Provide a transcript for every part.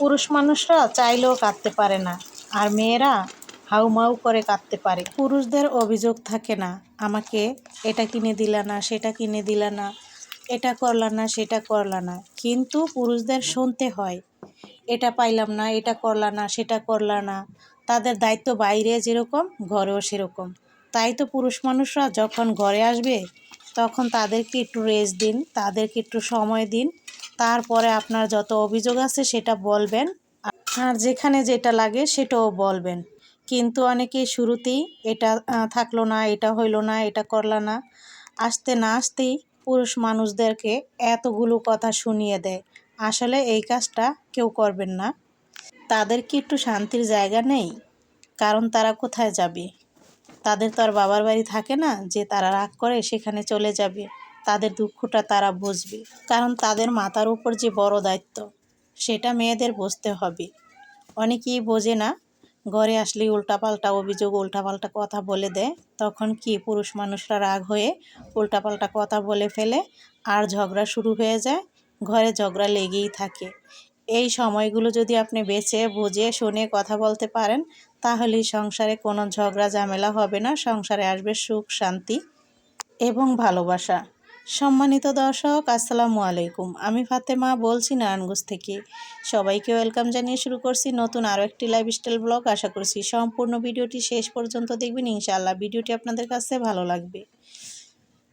পুরুষ মানুষরা চাইলেও কাঁদতে পারে না, আর মেয়েরা হাউমাউ করে কাঁদতে পারে। পুরুষদের অভিযোগ থাকে না, আমাকে এটা কিনে দিলা না, সেটা কিনে দিলা না, এটা করলা না, সেটা করলা না। কিন্তু পুরুষদের শুনতে হয়, এটা পাইলাম না, এটা করলা না, সেটা করলা না। তাদের দায়িত্ব বাইরে যেরকম, ঘরেও সেরকম। তাই তো পুরুষ মানুষরা যখন ঘরে আসবে, তখন তাদেরকে একটু রেস্ট দিন, তাদেরকে একটু সময় দিন তারপরে আপনার যত অভিযোগ আছে সেটা বলবেন। আর যেখানে যেটা লাগে সেটাও বলবেন। কিন্তু অনেকেই শুরুতেই এটা থাকল না, এটা হইল না, এটা করলা না। আসতে না আসতেই পুরুষ মানুষদেরকে এতগুলো কথা শুনিয়ে দেয়। আসলে এই কাজটা কেউ করবেন না। তাদের কি একটু শান্তির জায়গা নেই? কারণ তারা কোথায় যাবে? তাদের তো আর বাবার বাড়ি থাকে না, যে তারা রাগ করে সেখানে চলে যাবে। তাদের দুঃখটা তারা বুঝবে, কারণ তাদের মাথার উপর যে বড় দায়িত্ব, সেটা মেয়েদের বুঝতে হবে। অনেকেই বোঝে না, ঘরে আসলেই উল্টাপাল্টা অভিযোগ, উল্টাপাল্টা কথা বলে দেয়, তখন কি পুরুষ মানুষরা রাগ হয়ে উল্টাপাল্টা কথা বলে ফেলে, আর ঝগড়া শুরু হয়ে যায়, ঘরে ঝগড়া লেগেই থাকে। এই সময়গুলো যদি আপনি বেছে, বুঝে, শুনে কথা বলতে পারেন, তাহলেই সংসারে কোনো ঝগড়া ঝামেলা হবে না, সংসারে আসবে সুখ, শান্তি এবং ভালোবাসা। সম্মানিত দর্শক, আসসালামু আলাইকুম। আমি ফাতেমা বলছি নারায়ণগঞ্জ থেকে। সবাইকে ওয়েলকাম জানিয়ে শুরু করছি নতুন আরও একটি লাইফস্টাইল ব্লগ আশা করছি সম্পূর্ণ ভিডিওটি শেষ পর্যন্ত দেখবেন। ইনশাআল্লাহ ভিডিওটি আপনাদের কাছে ভালো লাগবে।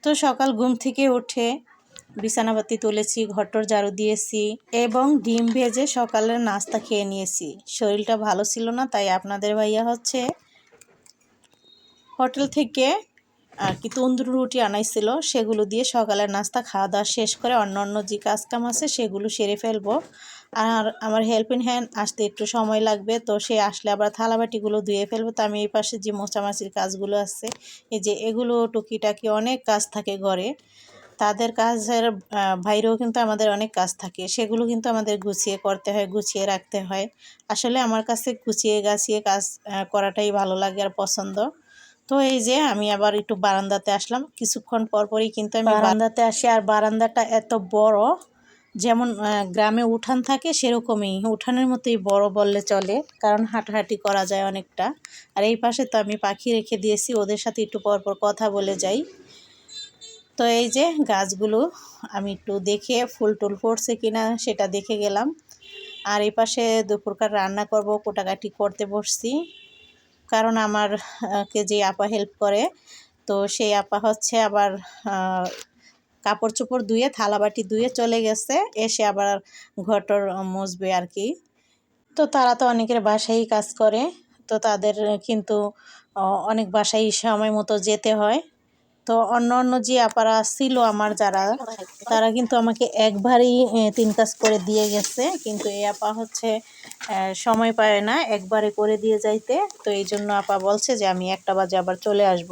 তো সকাল ঘুম থেকে উঠে বিছানাবাতি তুলেছি ঘটর ঝাড়ু দিয়েছি এবং ডিম ভেজে সকালের নাস্তা খেয়ে নিয়েছি। শরীরটা ভালো ছিল না, তাই আপনাদের ভাইয়া হচ্ছে হোটেল থেকে কি তন্দুর রুটি আনাইছিল, সেগুলো দিয়ে সকালের নাস্তা খাওয়া দাওয়া শেষ করে অন্য অন্য যে কাজ কাম আছে সেগুলো সেরে ফেলব। আর আমার হেল্পিং হ্যান্ড আসতে একটু সময় লাগবে, তো সে আসলে আবার থালাবাটিগুলো ধুয়ে ফেলব। তো আমি এই পাশে যে মোচামাচির কাজগুলো আছে, এই যে এগুলো টুকিটাকি অনেক কাজ থাকে ঘরে। তাদের কাজের বাইরেও কিন্তু আমাদের অনেক কাজ থাকে। সেগুলো কিন্তু আমাদের গুছিয়ে করতে হয়, গুছিয়ে রাখতে হয়। আসলে আমার কাছে গুছিয়ে গাছিয়ে কাজ করাটাই ভালো লাগে আর পছন্দ। তো এই যে আমি আবার একটু বারান্দাতে আসলাম। কিছুক্ষণ পর পরই কিন্তু আমি বারান্দাতে আসি আর বারান্দাটা এত বড়, যেমন গ্রামে উঠান থাকে সেরকমই। উঠানের মতোই বড় বললে চলে, কারণ হাঁটাহাঁটি করা যায় অনেকটা। আর এই পাশে তো আমি পাখি রেখে দিয়েছি, ওদের সাথে একটু পর পর কথা বলে যাই। তো এই যে গাছগুলো, আমি একটু দেখে ফুল টুল পড়ছে কিনা সেটা দেখে গেলাম। আর এই পাশে দুপুরকার রান্না করব, কোটাকাটি করতে বসছি। কারণ আমার কে যে আপা হেল্প করে, তো সেই আপা হচ্ছে আবার কাপড় চোপড় ধুয়ে, থালাবাটি ধুয়ে চলে গেছে। এসে আবার ঘটর মুছবে আর কি তো তারা তো অনেকের বাসায় কাজ করে, তো তাদের কিন্তু অনেক বাসায় সময় মতো যেতে হয়। তো অন্য অন্য যে আপারা ছিল আমার যারা, তারা কিন্তু আমাকে একবারই তিন কাজ করে দিয়ে গেছে। কিন্তু এই আপা হচ্ছে সময় পায় না একবারে করে দিয়ে যাইতে। তো এই জন্য আপা বলছে যে আমি একটা বাজে আবার চলে আসব।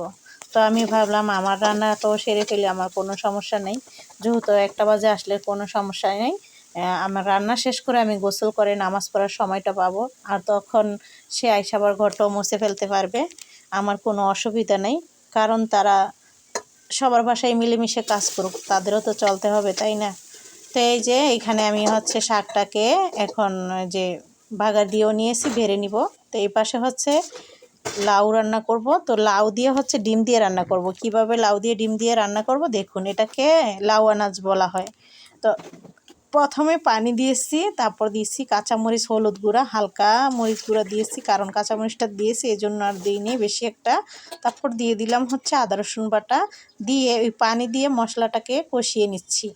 তো আমি ভাবলাম আমার রান্না তো সেরে ফেলে, আমার কোনো সমস্যা নেই। যেহেতু একটা বাজে আসলে কোনো সমস্যা নেই আমার রান্না শেষ করে আমি গোসল করে নামাজ পড়ার সময়টা পাবো। আর তখন সে আইসাবার ঘরটাও মুছে ফেলতে পারবে, আমার কোনো অসুবিধা নেই। কারণ তারা সবার বাসায় মিলেমিশে কাজ করুক, তাদেরও তো চলতে হবে, তাই না? তো এই যে এখানে আমি হচ্ছে শাকটাকে এখন যে বাগার দিয়েও নিয়েছি ভেড়ে নিব। তো এই পাশে হচ্ছে লাউ রান্না করব। তো লাউ দিয়ে হচ্ছে ডিম দিয়ে রান্না করব। কীভাবে লাউ দিয়ে ডিম দিয়ে রান্না করব? দেখুন, এটাকে লাউ আনাজ বলা হয়। তো প্রথমে পানি দিয়েছি, তারপর দিয়েছি কাঁচামরিচ, হলুদ গুঁড়া, হালকা মরিচ গুঁড়া দিয়েছি, কারণ কাঁচামরিচটা দিয়েছি এই জন্য আর দিইনি, বেশি একটা। তারপর দিয়ে দিলাম হচ্ছে আদা রসুন বাটা। দিয়ে ওই পানি দিয়ে মশলাটাকে কষিয়ে নিচ্ছি।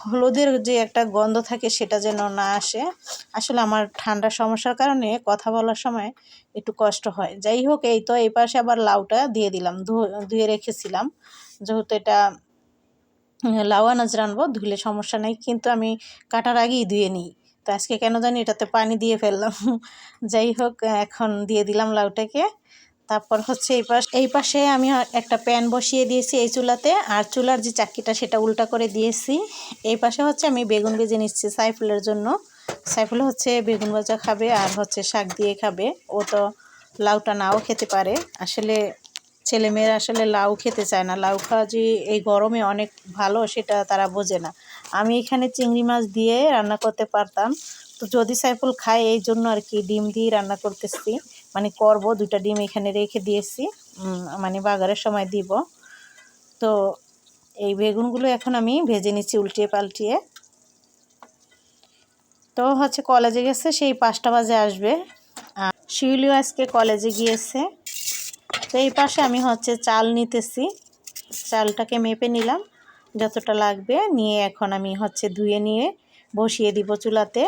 হলুদের যে একটা গন্ধ থাকে সেটা যেন না আসে। আসলে আমার ঠান্ডার সমস্যার কারণে কথা বলার সময় একটু কষ্ট হয়। যাই হোক, এই তো এই পাশে আবার লাউটা দিয়ে দিলাম ধুয়ে রেখেছিলাম। যেহেতু এটা লাউ আনাজ রানবো ধুলে সমস্যা নেই, কিন্তু আমি কাটার আগেই ধুয়ে নিই। তো আজকে কেন জানি এটাতে পানি দিয়ে ফেললাম। যাই হোক, এখন দিয়ে দিলাম লাউটাকে। তারপর হচ্ছে এই পাশ, এই পাশে আমি একটা প্যান বসিয়ে দিয়েছি এই চুলাতে, আর চুলার যে চাক্কিটা সেটা উল্টা করে দিয়েছি। এই পাশে হচ্ছে আমি বেগুন ভেজে নিচ্ছি সাইফুলের জন্য। সাইফুল হচ্ছে বেগুন ভাজা খাবে আর হচ্ছে শাক দিয়ে খাবে। ও তো লাউটা নাও খেতে পারে। আসলে ছেলেমেয়েরা আসলে লাউ খেতে চায় না। লাউ খাওয়া যে এই গরমে অনেক ভালো সেটা তারা বোঝে না। আমি এখানে চিংড়ি মাছ দিয়ে রান্না করতে পারতাম। তো যদি সাইফুল খায়, এই জন্য আর কি ডিম দিয়ে রান্না করতেছি। মানে করব দুটা ডিম এখানে রেখে দিয়েছি। মানে বাগারের সময় দিব। তো এই বেগুনগুলো এখন আমি ভেজে নিচ্ছি উল্টিয়ে পাল্টিয়ে। তো হচ্ছে কলেজে গেছে, সেই পাঁচটা বাজে আসবে। শিউলিও আজকে কলেজে গিয়েছে। তো এই পাশে আমি হচ্ছে চাল নিতেছি। চালটাকে মেপে নিলাম, যতটা লাগবে। নিয়ে এখন আমি হচ্ছে ধুয়ে নিয়ে বসিয়ে দিব চুলাতে।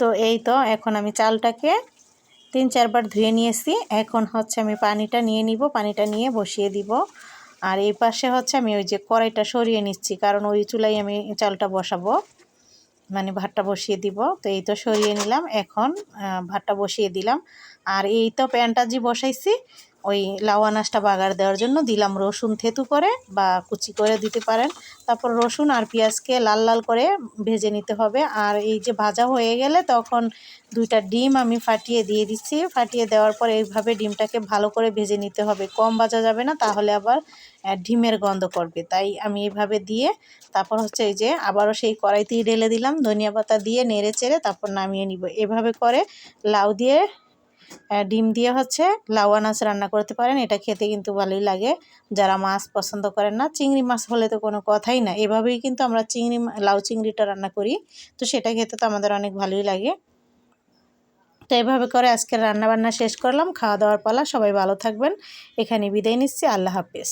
তো এই তো, এখন আমি চালটাকে তিন চারবার ধুয়ে নিয়েছি। এখন হচ্ছে আমি পানিটা নিয়ে নিব, পানিটা নিয়ে বসিয়ে দিব। আর এই পাশে হচ্ছে আমি ওই যে কড়াইটা সরিয়ে নিচ্ছি, কারণ ওই চুলাই আমি চালটা বসাবো মানে ভাতটা বসিয়ে দিব। তো এই তো সরিয়ে নিলাম, এখন ভাতটা বসিয়ে দিলাম। আর এই তো প্যানটা যে বসাইছি ওই লাউ আনাজটা বাগার দেওয়ার জন্য দিলাম রসুন থেতু করে বা কুচি করে দিতে পারেন। তারপর রসুন আর পেঁয়াজকে লাল লাল করে ভেজে নিতে হবে। আর এই যে ভাজা হয়ে গেলে তখন দুইটা ডিম আমি ফাটিয়ে দিয়ে দিচ্ছি। ফাটিয়ে দেওয়ার পর এইভাবে ডিমটাকে ভালো করে ভেজে নিতে হবে। কম ভাজা যাবে না, তাহলে আবার ডিমের গন্ধ করবে। তাই আমি এইভাবে দিয়ে তারপর হচ্ছে এই যে আবারও সেই কড়াইতেই ঢেলে দিলাম। ধনিয়া পাতা দিয়ে নেড়ে চেড়ে তারপর নামিয়ে নিব। এভাবে করে লাউ দিয়ে ডিম দিয়ে হচ্ছে লাউ আনাজ রান্না করতে পারেন। এটা খেতে কিন্তু ভালোই লাগে। যারা মাছ পছন্দ করেন না, চিংড়ি মাছ হলে তো কোনো কথাই না। এভাবেই কিন্তু আমরা চিংড়ি লাউ চিংড়িটা রান্না করি। তো সেটা খেতে তো আমাদের অনেক ভালোই লাগে। তো এভাবে করে আজকের রান্নাবান্না শেষ করলাম। খাওয়া দাওয়ার পালা। সবাই ভালো থাকবেন। এখানে বিদায় নিচ্ছি। আল্লাহ হাফেজ।